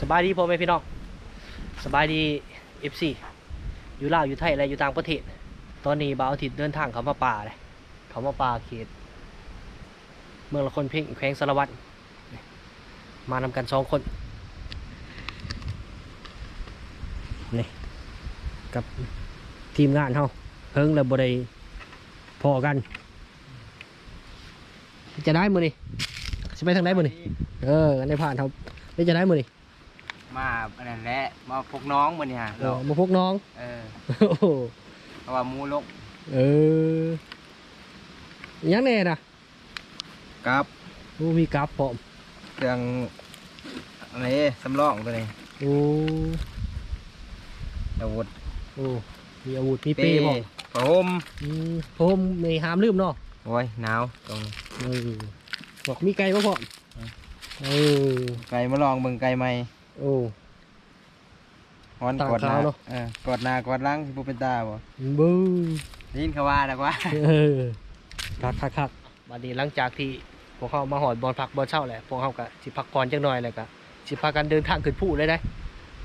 สบายดีพ่อแม่พี่น้องสบายดีเอฟซีอยู่ลาวอยู่ไทยและอยู่ต่างประเทศ ตอนนี้บ่าวอาทิตย์เดินทางเขามาป่าเลยเขามาป่าเขต เมืองละคนเพ่งแขวงสารวัตรมานำกันสองคนนี่กับทีมงานเฮาเพิ่งแล้วบ่ไดพอกัน จะได้มือนี่จะไปทางไหนมือนี่เอออันผ่านเขาได้จะได้มือนี่ มาอันนั้นแหละมาพกน้องมันเนี่ยเออมาพวกน้อง เออโอ้โหเพราะว่าหมูลกเออยังแน่นะกับโอ้มีกราฟพร้อมเครื่องอะไรสำรองตัวนี้โอ้อาวุธโอ้มีอาวุธมีเปย์พร้อมผ้าห่มอืมผมในหามลืมเนาะโอ้ยหนาวตรงเออบอกมีไก่บ่พร้อมเออไก่มาลองเบิ่งไก่ใหม่ โอ้ ฮ้อนตากกอดหน้าขาวเนอะ เออกอดหน้ากอดหลังสิบ่เป็นตาบ่บู๊ได้ยินเขาว่าแล้วว่า เออคักคักคักบัดนี้หลังจากที่พวกเขามาหอดบอลพักบอลเช่าแหละพวกเขาก็สิพักก่อนจังหน่อยเลยก็สิพากันเดินทางขึ้นผู้เลยได้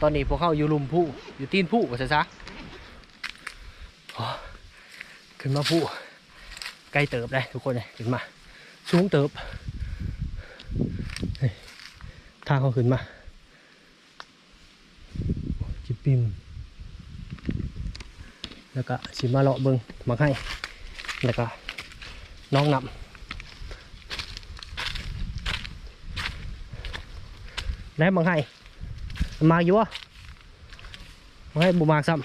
ตอนนี้พวกเขาอยู่ลุมผู้อยู่ตีนผู้ว่าซะซะโอ้ขึ้นมาผู้ใกล้เติบเลยทุกคนเลยขึ้นมาสูงเติบนี่ทางเขาขึ้นมาจิบ ปิมแล้วก็สิมาเลาะเบิงมาให้แล้วก็น้องนำได้มังให้มาอยู่วะมังให้บุมากซ้ำ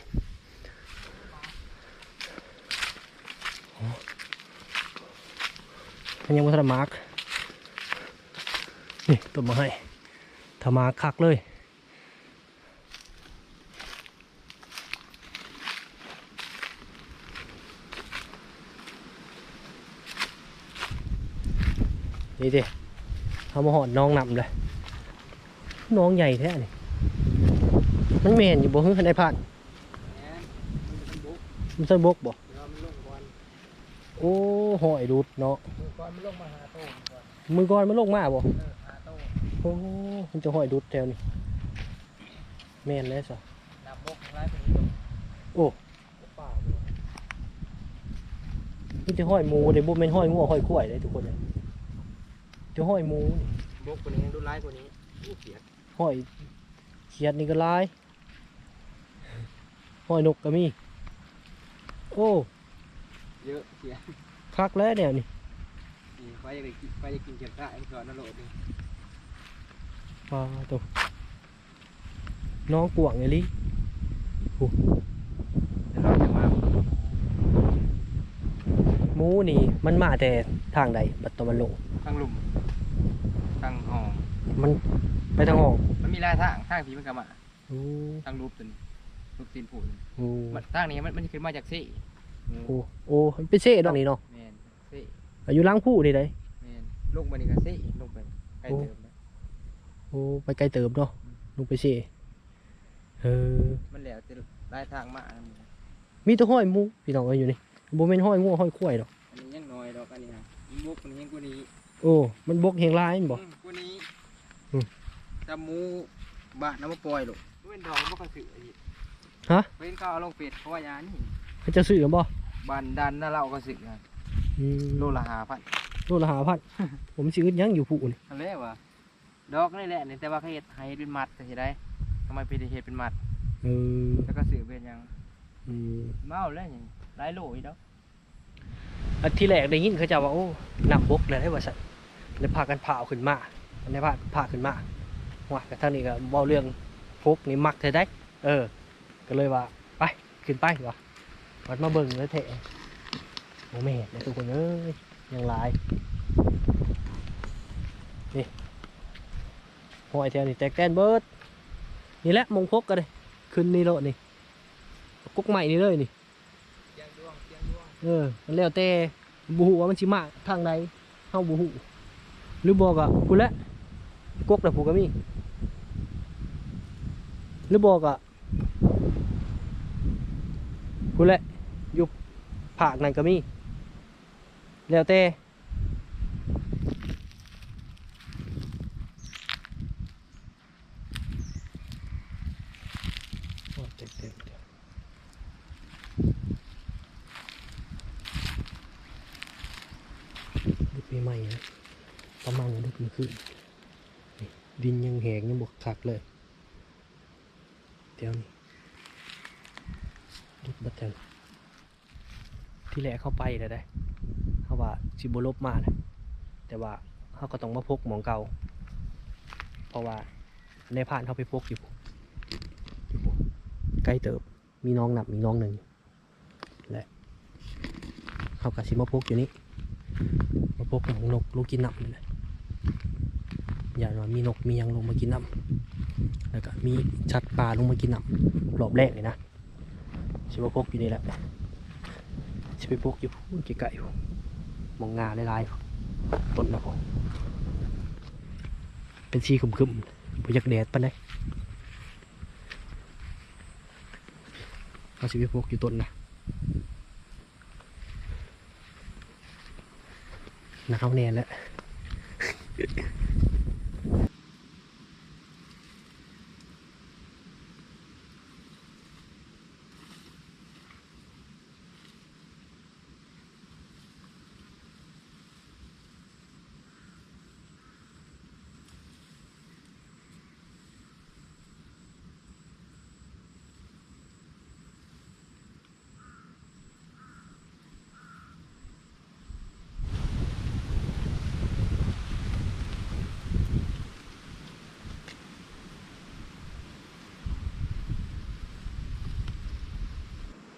อันยังไม่ทันได้มากนี่ต้นมังให้ถ้ามาคักเลย นี่ดิเอามาหอดน้องนำเลยน้องใหญ่แท้นี่มันแมนอยู่บ่ฮึได้ผ่านมันสนบกบ่โอ้หอยดูดเนาะก่อนมันลงมาหาโตก่อนมือก่อนมันลงมาบ่หาโตโอ้มันจะหอยดูดแถวนี้แม่นเลยสะดับบกร้ายเป็นลงโอ้มันจะหอยหมูเดี๋ยวบ่แม่นหอยงัวหอยข้วยเลยทุกคนเลย จะหอยหมูนี่บกกว่านี้ยังดูร้ายกว่านี้อู้เขียดหอยเขียดนี่ก็หลายหอยนกก็มี โอ้เยอะเขียดคักแล้วเนี่ยนี่นี่ไฟจะกินไฟจะกินเขียดพระไอ้ก่อนนรกนี่ปลาตัวน้องกวางไงลิเดี๋ยวเราจะมาหมูนี่มันมาแต่ทางใดบัดตอนมันลงทางหลุม ทางห้องมันไปทางห้องมันมีหลายทางทางผีมันก็มาโอ้ทางรูปตัวนี้รูปตีนผูนโอ้มันทางนี้มันมันขึ้นมาจากซี่โอ้โอ้มันเป็นเช่ดอกนี่เนาะแมนซี่อายุล้างผู้นี่ได้แมนลงมานี่ก็ซี่ลงไปใกล้เติมนะโอ้ไปไกลเติบเนาะลงไปเช่เออมันแล้วจะหลายทางมาอันมีแตัวห้อยหมูพี่น้องเอ้ยอยู่นี่บ่แม่นห้อยงัวห้อยควายดอกนี้ยังน้อยดอกอันนี้ฮะมันบุกมันยังกว่านี้โอ้มันบกเฮงลายแม่นบ่อืมกว่านี้อืม จำหมูบาดน้ำมาปล่อยลูกเว้นดอกมันก็สืออีกฮะเว้นข้าวเอาลงเป็ดเพราะว่ายานี่เขาจะซื้อกันบ่บานดันน่าเราก็สือนะอืมโลละหาพันโลละ5,000ผมสิอึดหยังอยู่ผู้นี่ทะเลวะดอกนี่แหละนี่แต่ว่าเขาเฮ็ดให้เป็นมัดแต่เฮ็ดได้ทำไมเป็นเฮ็ดเป็นมัด เออแล้วก็สือเป็นหยังอืมเมาแล้วหยังหลายโลอีกดอกอันที่แรกได้ยินเขาจะว่าโอ้น้ำบกเลยได้ว่าสันเลยพากันผ่าเอาขึ้นมาอันนี้พาผ่าขึ้นมา ว่าแต่ทางนี้ก็เว้าเรื่องพกนี่มักเธอได้ เออ ก็เลยว่าไปขึ้นไปวะวัดมาเบิ่งแล้วเถอะโอ้แม่เดี๋ยทุกคนเอ้ยยังหลายนี่หอยแถวนี่แตกแตนเบิดนี่แหละมงพกกันเลยขึ้นนี่โลนี่กุ๊กใหม่นี่เลยนี่เออมันแล้วแต่บูฮูว่ามันชิมาทางใดเฮาบูฮูหรือบอกอะพูดแล้วกกแต่ผูกก็มี หรือบอกอะพูดแหล้วอยู่ผากนั่นก็มี แล้วแต่ปีใหม่นะประมาณนี้ดึกมันขึ้นดินยังแหงยังบกคักเลย เดียวนี้ดึกบัดเทิงที่แรกเข้าไปเลยได้เขาว่าสิบลบมานะแต่ว่าเขาก็ต้องมาพกหมองเก่า เพราะว่าในผ่านเขาไปพกอยู่ใกล้เติบมีน้องหนับมีน้องหนึ่งและเขากับสิมาพกอยู่นี่มาพกของนกลูกกินน้ำนี่แหละอย่างว่ามีนกมียังลงมากินน้ำ แล้วก็มีชัดปลาลงมากินน้ำรอบแรกเลยนะสิมาพกอยู่นี่แหละสิไปพกอยู่พูนไกลๆอยู่มองงาลายๆต้นนะผมเป็นสีคึมๆบ่อยากแดดปานใดเขาสิไปพกอยู่ต้นนะหนาวแน่แล้ว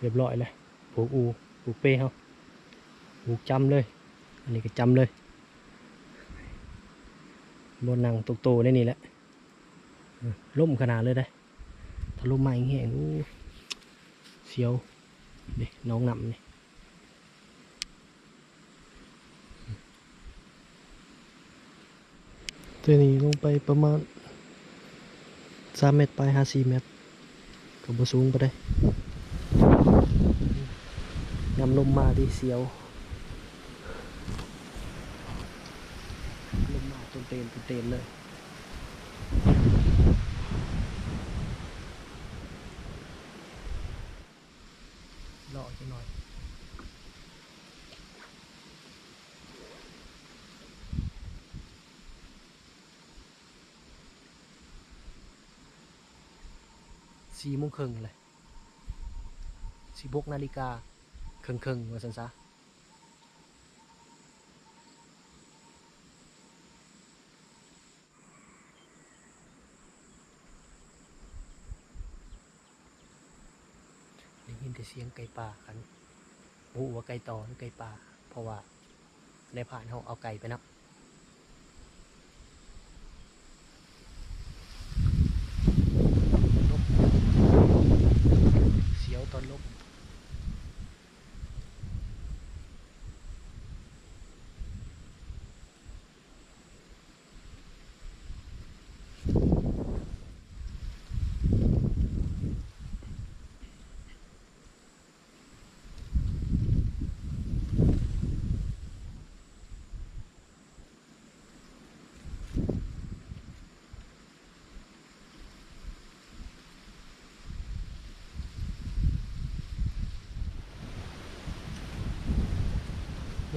เรียบร้อยเลยผูกอูผูกเป้เขาผูกจำเลย อันนี้ก็จำเลยบนนังตกโตได้นี่แหละล่มขนาดเลยได้ถ้าล่มมาอย่างเงี้ยอู้เสียวเด็น้องนำนี่ตัวนี้ลงไปประมาณสามเมตรไปห้าสี่เมตรก็บ่สูงไปได้ นลมมาดีเสียวลมมาจนเต็นจนเต็นเลยรออีกหน่อยสี่โมงครึ่งเลยสิบกนาฬิกา รึ่งครึ่งว่าสันซะได้ยินแต่เสียงไก่ป่ากันบูว่าไก่ตอหรือไก่ป่า เพราะว่าในผ่านเขาเอาไก่ไปนะ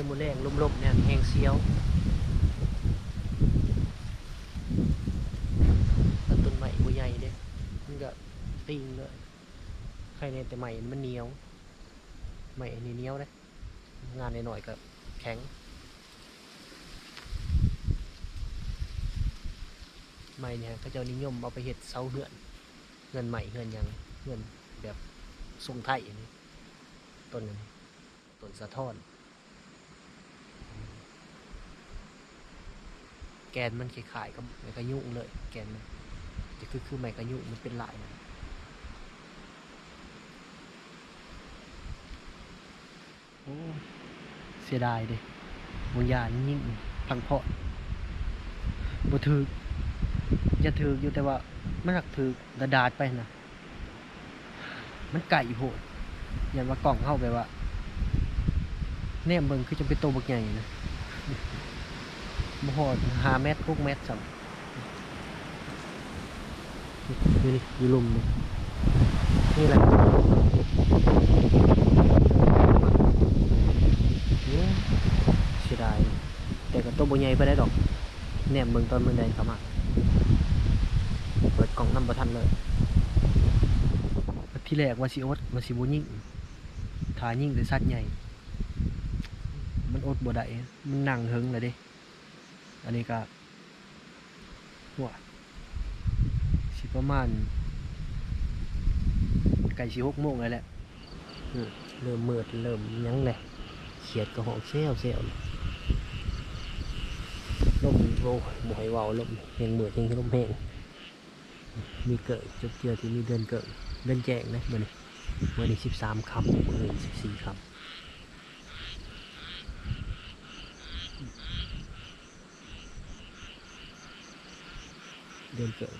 ยมือแรงลมๆเนี่ยแห้งเสียวแล้วต้นใหม่บัวใหญ่เนี่ยมันก็ติงเลยใครเนี่ยแต่ใหม่มันเหนียวใหม่อันนี้เหนียวเลยงานหน่อยๆก็แข็งใหม่เนี่ยก็จะนิยมเอาไปเห็ดเสาเหือนเงินใหม่เงินยังเงินแบบทรงไทยอันนี้ต้นอันนี้ต้นสะท้อน แกนมันคล้ายๆกับไมกระยุ่งเลย แกนมันจะคือคือไมกระยุงมันเป็นลายนะโอ้เสียดายเดิบางอย่างยิ่งพังเพาะบ่ถือจะถืออยู่แต่ว่ามันหักถือกระดาษไปนะมันไก่โหดยันว่ากล่องเข้าไปว่าแนมเบิงคือจะเป็นตัวบักใหญ่นะ บ่ฮอดห้าเมตรหกเมตรสัมนี่นี่อยู่ลุมนี่นี่แหละโอ้เสียดายแต่ก็ตัวบ่ใหญ่ไปได้ดอกแหนมเบิ่งตอนมันแดงเข้ามาเปิดกล่องน้ำประทันเลยที่แรกว่าสิอดว่าสิบ่ยิ่งถ้ายิ่งแต่สัตว์ใหญ่ มันอดบ่ได้มันนั่งเฮิงเลยเด้ อันนี้ก็หัวสิประมาณไก่สิหกโมงเลยแหละเริ่มมืดเริ่มยังเลยเขียดกระหองเซลเซลเลยลมโอ้บ่ให้เว้าลมแหงเมืดแหงลมแหงมีเกิดจุดเดียวที่มีเดือนเกิดเดือนแจ้งนะมื่อนี้มื่อนี้สิบสามคำมื่อนี้สิบสี่คำ เดือนเกิด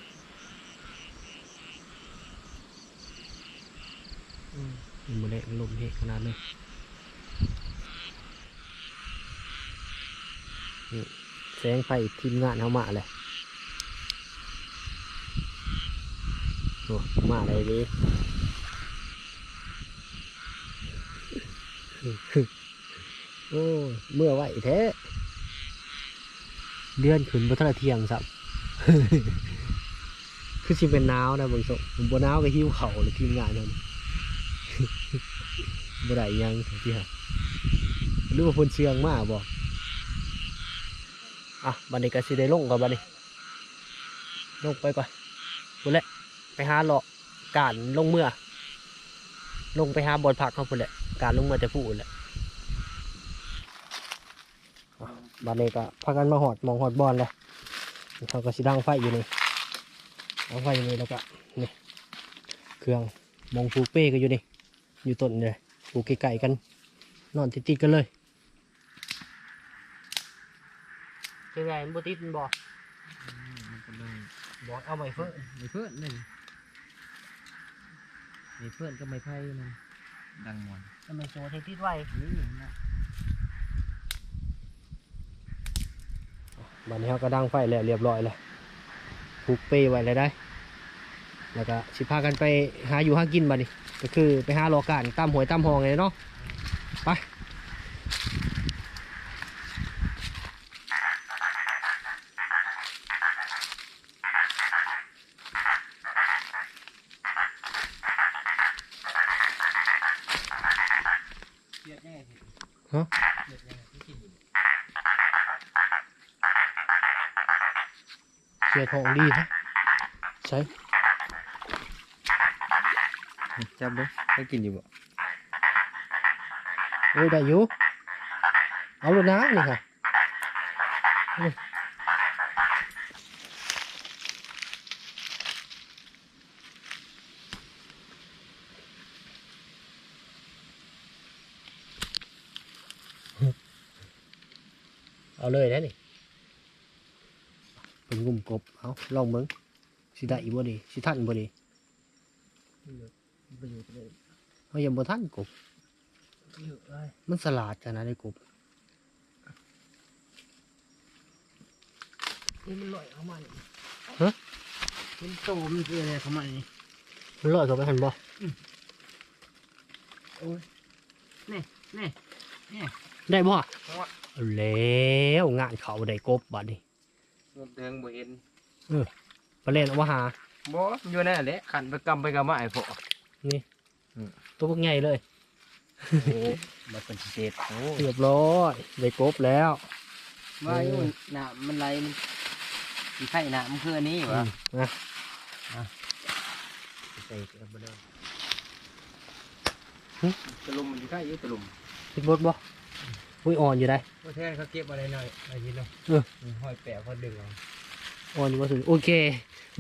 มันมาเละลมเฮขนาดเลยนี่แสงไฟทีมงานเขามาเลยโอ้มาเลยดิโอ้ เมื่อไหวแท้เดือนขึ้นบนทะเทียงสับ คือสิเป็นหนาวนะบางสผมบ่หนาวก็หิวเข่าวเลยทีมงานนั่นบ่ได้ยังที่ฮะรือว่าฝนเชียงมากบ่อะบัดนี้ก็สิได้ลงก่อนบัดนี้ลงไปก่อนพุ่นแหละไปหาเลาะการลงเมื่อ ลงไปหาบอนพักเขาพุ่นแหละการลงเมื่อจะพูดแหละบัดนี้ก็พากันมาหอดมองหอดบอลเลย เขาก็สิดังไฟอยู่นี่เอาไฟอยู่นี่แล้วก็นี่เครื่องมองผูกเป้ก็อยู่นี่อยู่ต้นเลยผูกไก่ๆกัน นอนติดๆกันเลยเป็นไงมันบ่ติดมันบ่มันก็เลยบ่เอาไม้เพิ่นมีเพื่อนหนึ่งมีเพื่อนก็ไม่ไพ่มันดังมวนเอาไม้โซ่ที่ติดไว้นี่นะ บัดนี้เขาก็ดังไฟแล้วเรียบร้อยแล้วผูกเปไว้เลยได้ แล้วก็สิพากันไปหาอยู่หากินบัดนี้ ก็คือไปหารอการตามหวยตามหองเลยเนาะ ไปเสียดยังไงพี่ฮะ เสียดยังไงพี่กินอยู่เสียทองดีนะใช่จับดูได้กินอยู่บ่โอ้ยได้อยู่เอาเลยนะนี่ค่ะนี่เอาเลยนะนี่เป็นงุ่มกบ เอาลองเบิ้งสิได้อีบ่ดีสิทันบ่ดีประโยชน์เลยเอายังบ่ทันกบเยอะเลยมันสลัดกันนะได้กบนี่มันลอยเข้ามาเนี่ยฮะมันโตมันคืออะไรเข้ามานี่มันลอยเข้าไปหันบ่โอ้ยนี่นี่นี่ได้บ่เพราะว่าเอาแล้วงานเขาได้กบบัดนี้งบแดงบ่เห็น ไปเล่นเอามาหา บ่อยู่นั่นแหละขันไปกำไปกำมาไอ้พวกตัวพวกใหญ่เลยโอ้มาเป็นเศษโอ้เรียบร้อยได้กบแล้ว ว่าอยู่หนามันไหลมันสีไข่หนามันคืออันนี้วะนะใส่เกลือมาเลยตะลุมมันอยู่ใกล้อยุ่ตะลุมติดบดบ่อุ้ยอ่อนอยู่ได้พวกแทนเขาเก็บอะไรหน่อยอะไรยินเนาะเออ ห้อยแปะเขาดึงเอา อ่อนอยู่บ่สุดโอเค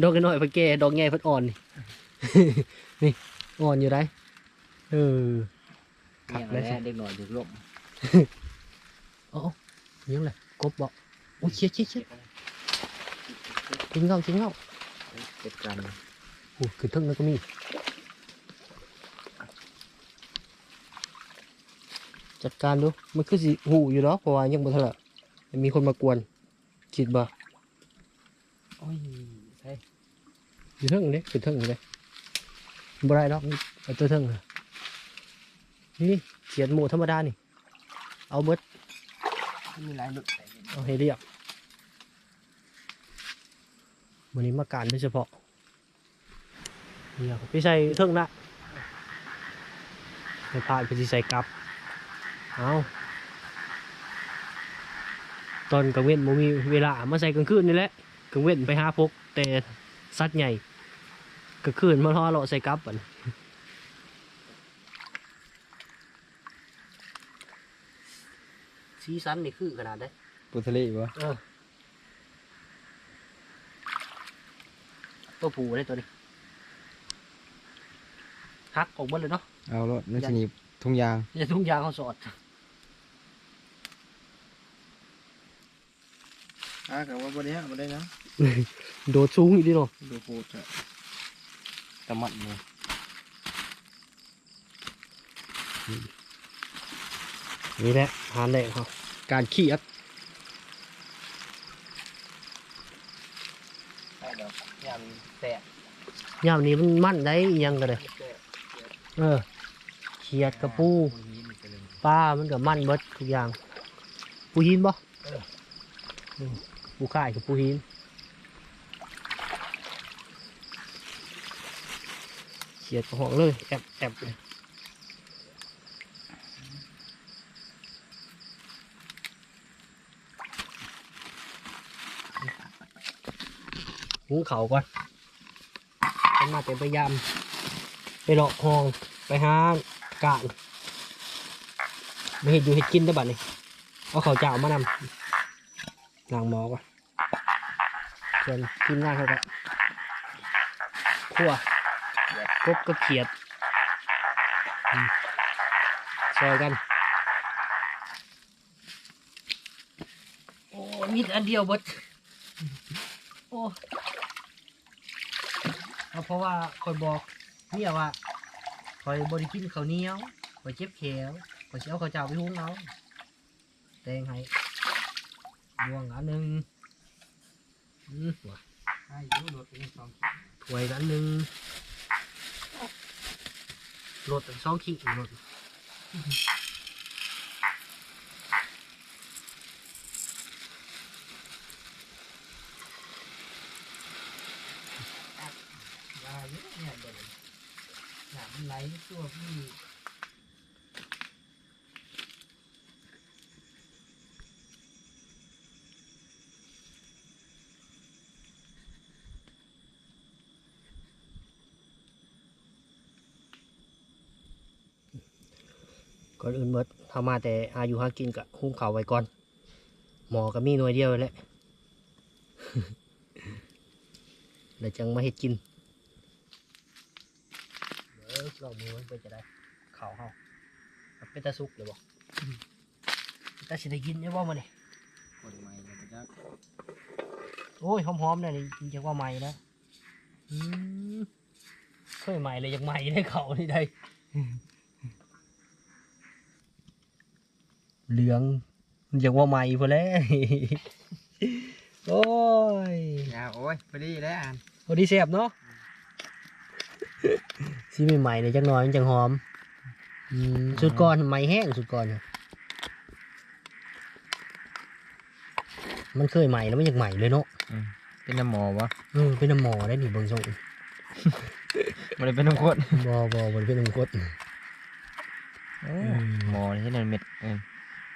ดอกน้อยๆเพิ่นแก่ดอกใหญ่เพิ่นอ่อนนี่นี่อ่อนอยู่ได้เออครับเนี่ยแหละเด็กหน่อยดึกลมเอ๋อยังไงกบบ่โอ้ยเชี่ยเชี่ยเชี่ยกินเงากินเงาเก็บกันโอ้ขึ้นเทึงแล้วก็มีจัดการดู มันคือสิหูอยู่เนาะเพราะว่ายังบ่ทันละมีคนมากวนคิดบ่ โอ้ยใช่อยู่เทึงเด้ขึ้นเทึงเลยบ่ได้ดอกเอาตัวเทิงนี่เขียนหมูธรรมดานี่ เอาเบิดมีลายลุดเอาให้เรียบวันนี้มาการโดยเฉพาะเนี่ยพี่ใส่เทิงละไม่พลาดพี่ใส่กลับ เอาตอนกลางเว้นบ่มีเวลามาใส่กลางคืนนี่แหละ กลางเว้นไปหาพกแต่สัตว์ใหญ่กลางคืนมาล่อเลาะใส่กลับบัดสีสันนี่คือขนาดได้ปุทะเลบ่เออตัวผูได้ตัวนี้ฮักออกหมดเลยเนาะเอารถนั่นสินี่ทุ่งยางอย่าทุ่งยางเขาสอด อ่ากับว่าบ่ได้บ่ได้นะโดดสูงอีกดิเนาะดูโพดอะตะมัดเลยนี่แหละหาแหล่เขาการขี้อัดได้ดอกยามแตะยามนี้มันมั่นได้อิหยังกันเลยเออเขียดกระปูปลามันกับมั่นเบิดทุกอย่าง ปูหินบ่ อืมปูข่ายกับปูหินเขียดกระหองเลยแอบแอบเลยหุงเขาก่อนเป็นมาเป็นพยายามไปหลอกหองไปหากาดไม่เห็นอยู่เห็ดกินได้บัดนี้เอาเขาเจ้ามานำนางหมอก่อน วนกินง่ายเขาก็คั่วกบกับเขียดซอยกัน โอ้มีอันเดียวบดโอ้เพราะว่าคอยบอกเนี่ยว่าคอยบริกินข้าเนี้ยวคอยเจ็บแขวคอยสิเอาข้าวเจ้าไปหุ้งเอาแตงให้บวงอันหนึ่ง อืมว่ะอายุรถเป็นสองถ้วยอันหนึ่งรถสองขีดรถยาเยอะเนี่ยเดี๋ยวหนามันไหลตัวพี่ ก่อนอื่นเบิดทามาแต่อายุหากินกับหุงข้าวไว้ก่อน หมอก็มีหน่วยเดียวแหละแล้วจังมาเฮ็ดกินเออเรามือมันเป็นจะได้ข้าวเฮามันเป็นตาสุกเลยบอกตาสิได้กินได้บ่มาเนี่ยกดใหม่เลยจ้ะโอ้ยหอมๆเนี่ยนี่จะว่าใหม่แล้วอืมเคยใหม่เลยยังใหม่ได้เขานี่ได้ เหลืองมันยังว่าใหม่พอแล้วโอ้ยยาโอ้ยพอดีแล้วอ่านพอดีเสียบเนาะซีใหม่ๆเลยจังน้อยมันจังหอมอืมสุดก่อนใหม่แห้งสุดก่อนน่ะมันเคยใหม่แล้วมันยังใหม่เลยเนาะเป็นน้ำหมอวะเออเป็นน้ำหมอได้นี่เบิ่งส่งมันเป็นน้ำข้นบอบอบนเป็นน้ำกรดมหมอที่นั่นเม็ดเออ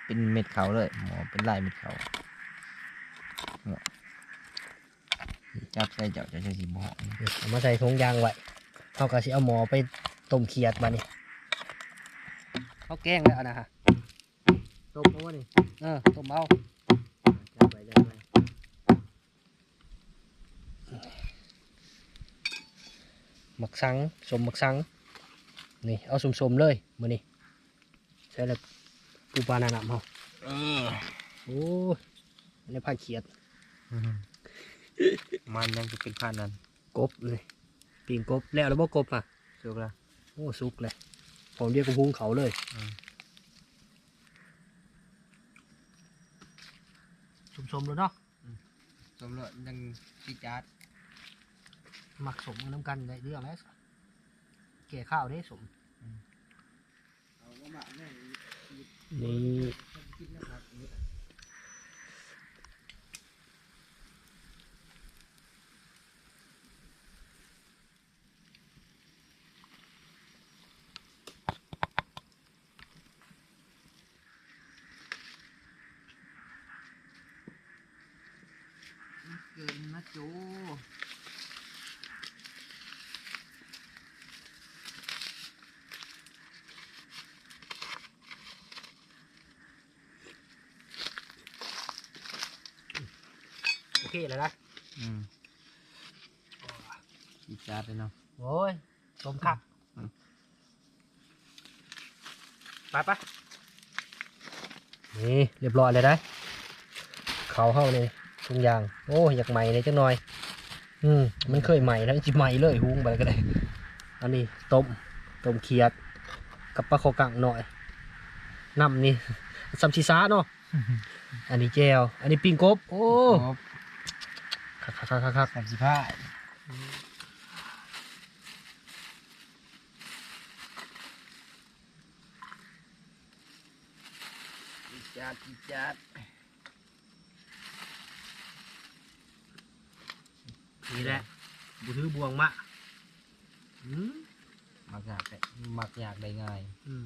เป็นเม็ดเขาเลยหมอเป็นลายเม็ดเขาเนี่ยจับใส่เจ้าจะใช้สีหมอเอามาใส่ถุงยางไว้เขาก็สิเอาหมอไปต้มเขียดมานี่เขาแกล้งแล้วนะฮะต้มเอาวะนี่เออต้มเอาจับไปจับไปหมักสังสมหมักสังนี่เอาสมๆเลยมือนี่ใช่แล้ว ปูปลาหนาหนำเขาเออโอ้ยอันนี้ผ้าเขียด มันยังจะเป็นขั้นนั้นกบเลยปีงกบแล้วแล้วบ่กบอะสุกละโอ้สุกเลยผมเรียกกระพุ้งเขาเลยอืมสมๆเลยเนาะสมเลยยังจีจัดหมักสมกันน้ำกันได้เรื่องแล้วแก่ข้าวได้สมนี่ นี่เกินนะจู เคแล้วนะอืมจีดจาดเลยเนาะโอ้ยสมคักอืมไปปะนี่เรียบร้อยเลยได้เขาเฮาเลยทุกอย่าง โอ้ยอยากใหม่เลยจังหน่อย อืมมันเคยใหม่แล้วจิใหม่เลยหุ้งไปก็ได้ อันนี้ต้มต้มเขียด กับปลาโคกังหน่อยน้ำนี่ซัมชิซาเนาะอันนี้แจวอันนี้ปิ้งกบ โอ้โอ้ คักคักคักคักคักสามสิบห้าจีดจาดจีดจาดนี่แหละบุถือบวงมะอืมมักอยากได้มักอยากได้ง่ายอืม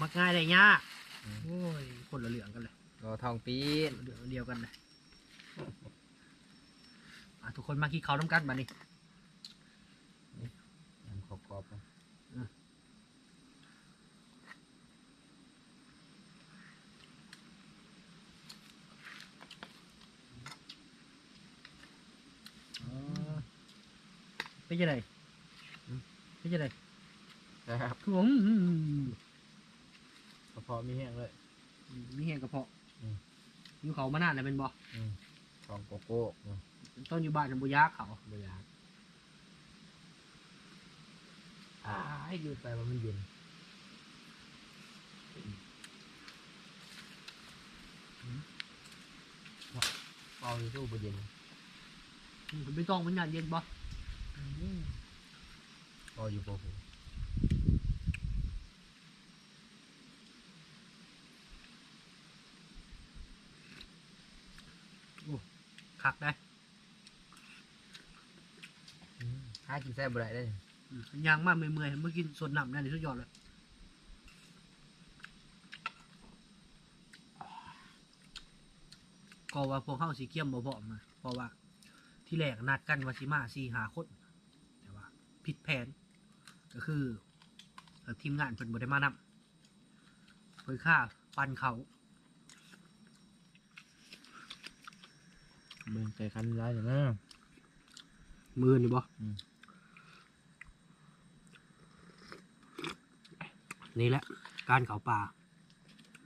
มักง่ายได้ยากอืมโอ้ยคนละเหลืองกันเลยรอทองปีนเหลืองเดียวกันเลยอะ ทุกคนมาขี้เขาน้ำกันมานี่ยังขอบกรอบๆนะเป็นยังไงเป็นยังไงครับคือผมอืมกระเพาะมีแห้งเลย มีแห้งกระเพาะอืมอยู่เขามานานแล้วเป็นบ่ อืมทองโกโก้เนาะต้นอยู่บ้านจำบุยากเขาไม่อยากอ่าให้ยืดไปว่ามันเย็นเบาอยู่สู้บ่เย็นอืมไม่ต้องมันยานเย็นบ่เบาอยู่บ่หู คักได้หากินแซ่บบ่ได้เลยอืมยางมากเมื่อยๆเมื่อกินสดน้ำนั่นนี่สุดยอดเลยก็ว่าพวกเข้าสีเกียมบ่พร้อมนะเพราะว่า ที่แรกนัดกันว่าสิมาสี่หาคนแต่ว่าผิดแผน ก็คือเอ่อทีมงานเพิ่นบ่ได้มานำเพิ่นค่าปันเขา เบิ่งใจคันร้ายอยู่นะมือนี่บ่อืมนี่แหละ การเขาป่า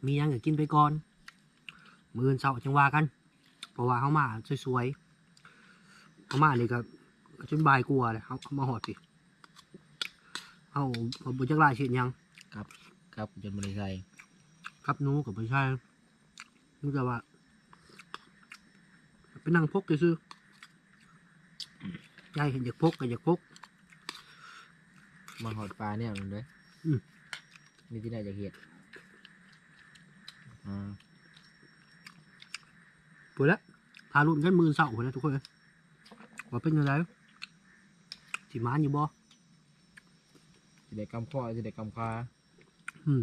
มีหยังก็กินไปก่อน มืออนเช้าจังว่ากัน เพราะว่าเขามาสวยๆเขามาเลยก็ก็จนบายกลัวเลยเขาเขามาหอดสิเอาเอาบุจักรายชื่อหยังครับจนบ่ได้ใส่ครับหนูกับไม่ใช่นึกแต่ว่า ไปนั่งพกซื้อๆยายเห็นอยากพกก็อยากพก มาหอดปลาเนี่ยมันเด้ออมมีที่ไหนจะเห็ดอ่าเปิดแล้วทารุ่นกันมือเสาไปแล้วทุกคนเลยว่าเป็นยังไงสิมานอยู่บ่สิได้กำข้อสิได้กำคาอืม